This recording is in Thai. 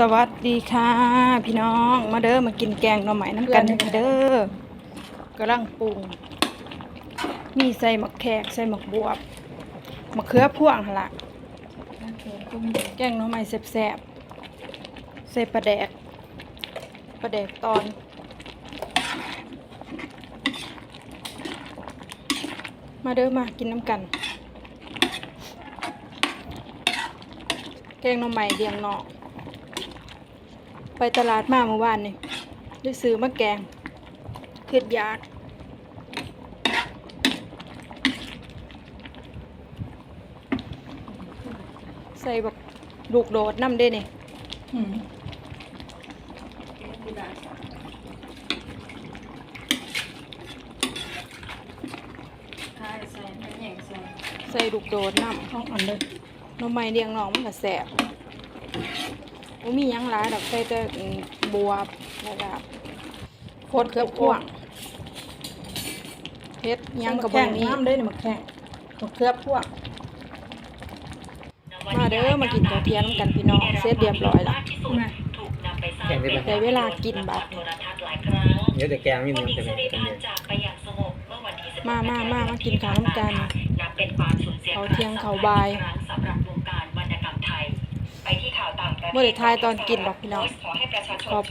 สวัสดีค่ะ พี่น้องมาเด้อมากินแกงหน่อไม้น้ำกันเด้อกำลังปรุง มีใส่หมักแขกใส่หมักบวบมะเขือพ่วงหั่นละแกงหน่อไม้แซ่บๆใส่ปลาแดกปลาแดกตอนมาเด้อมากินน้ำกัน แกงหน่อไม้เลี้ยงนอก ไปตลาดมาเมื่อวานนี่ได้ซื้อมาแกงคืดยากใส่บักลูกโดดน้ำเด้นี่ใส่ลูกโดดน้ำห้องอันเลยหน่อไม้เลี้ยงนอกมันก็แสบ บ่มีหยังหลายดอกใส่แต่อืมบวบแล้วก็โคตรเครือบพ่วงเฮ็ดหยังกับบ่มี น้ำได้เนี่ยมาแข่งมาเคลือบพวกมาเด้อมากินข้าวเที่ยงกันพี่น้องเสร็จเรียบร้อยละมาแกงได้ไหมได้เวลากินบัดเดี๋ยวแต่แกงไม่มีแต่แกงกันเนี่ยมามามามากินข้าวน้ำกันข้าวเที่ยงข้า วบ่ายบ่ได้ทายตอนกินหรอกพี่น้องขอบ